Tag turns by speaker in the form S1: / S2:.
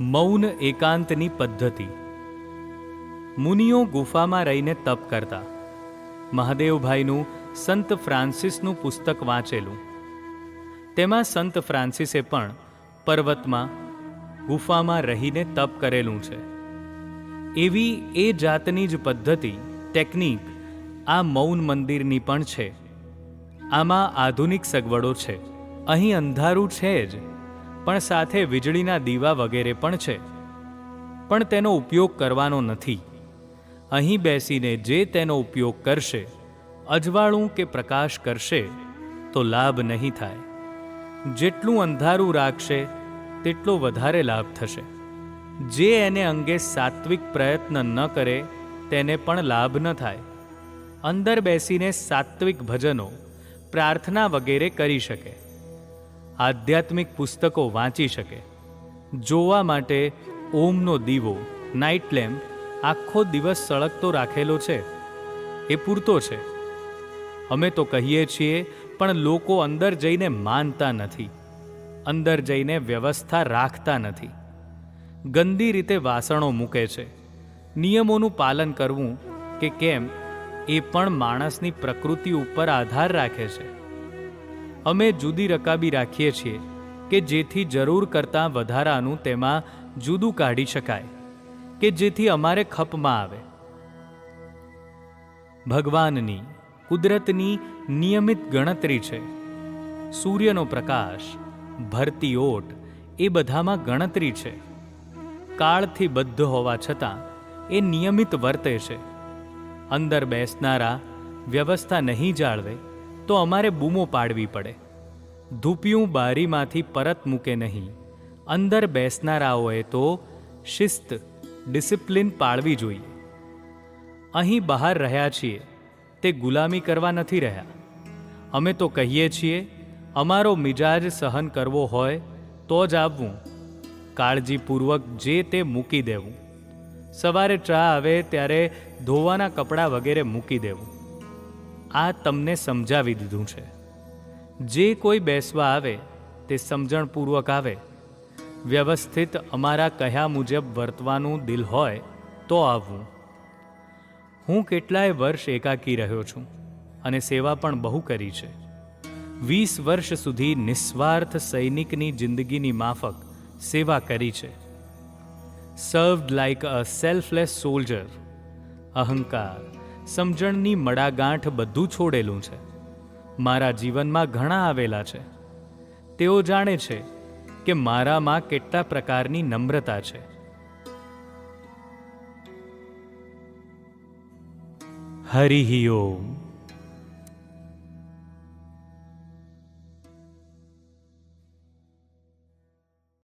S1: મૌન એકાંતની પદ્ધતિ. મુનિઓ ગુફામાં રહીને તપ કરતા. મહાદેવભાઈનું સંત ફ્રાન્સિસનું પુસ્તક વાંચેલું. તેમાં સંત ફ્રાન્સિસે પણ પર્વતમાં, ગુફામાં રહીને તપ કરેલું છે. એવી એ જાતની જ પદ્ધતિ, ટેકનિક આ મૌન મંદિરની પણ છે. આમાં આધુનિક સગવડો છે. અહીં અંધારું છે જ. પણ સાથે વીજળીના દીવા વગેરે પણ છે. પણ તેનો ઉપયોગ કરવાનો નથી. અહીં બેસીને જે તેનો ઉપયોગ કરશે, અજવાળું કે પ્રકાશ કરશે, તો લાભ નહીં થાય. જેટલું અંધારું રાખશે, તેટલો વધારે લાભ થશે. જે એને અંગે સાત્વિક પ્રયત્ન ન કરે, તેને પણ લાભ ન થાય. અંદર બેસીને સાત્વિક ભજનો, પ્રાર્થના વગેરે કરી શકે. આધ્યાત્મિક પુસ્તકો વાંચી શકે. જોવા માટે ઓમનો દીવો નાઇટ લેમ્પ આખો દિવસ સળગતો રાખેલો છે. એ પૂરતો છે. અમે તો કહીએ છીએ, પણ લોકો અંદર જઈને માનતા નથી. અંદર જઈને વ્યવસ્થા રાખતા નથી. ગંદી રીતે વાસણો મૂકે છે. નિયમોનું પાલન કરવું કે કેમ, એ પણ માણસની પ્રકૃતિ ઉપર આધાર રાખે છે. અમે જુદી રકાબી રાખીએ છીએ કે જેથી જરૂર કરતાં વધારાનું તેમાં જુદું કાઢી શકાય, કે જેથી અમારે ખપમાં આવે. ભગવાનની કુદરતની નિયમિત ગણતરી છે. સૂર્યનો પ્રકાશ, ભરતી ઓટ, એ બધામાં ગણતરી છે. કાળથી બદ્ધ હોવા છતાં એ નિયમિત વર્તે છે. અંદર બેસનારા વ્યવસ્થા નહીં જાળવે તો અમારે બૂમો પાડવી પડે. ધૂપિયું બારીમાંથી પરત મૂકે નહીં. અંદર બેસનારાઓએ તો શિસ્ત, ડિસિપ્લિન પાળવી જોઈએ. અહીં બહાર રહ્યા છીએ. તે ગુલામી કરવા નથી રહ્યા. અમે તો કહીએ છીએ, અમારો મિજાજ સહન કરવો હોય તો જ આવવું. કાળજીપૂર્વક જે તે મૂકી દેવું. સવારે ચા આવે ત્યારે ધોવાના કપડાં વગેરે મૂકી દેવું. આ તમને સમજાવી દીધું છે. જે કોઈ બેસવા આવે, તે સમજણપૂર્વક આવે. વ્યવસ્થિત અમારા કહ્યા મુજબ વર્તવાનું દિલ હોય, તો આવવું હું કેટલાય વર્ષ એકાકી રહ્યો છું અને સેવા પણ બહુ કરી છે. વીસ વર્ષ સુધી નિસ્વાર્થ સૈનિકની જિંદગીની માફક સેવા કરી છે. Served like a selfless soldier અહંકાર. સમજણની મડાગાંઠ બધું છોડેલું છે. મારા જીવનમાં ઘણા આવેલા છે. તેઓ જાણે છે કે મારામાં કેટલા પ્રકારની નમ્રતા છે. હરિ ઓમ.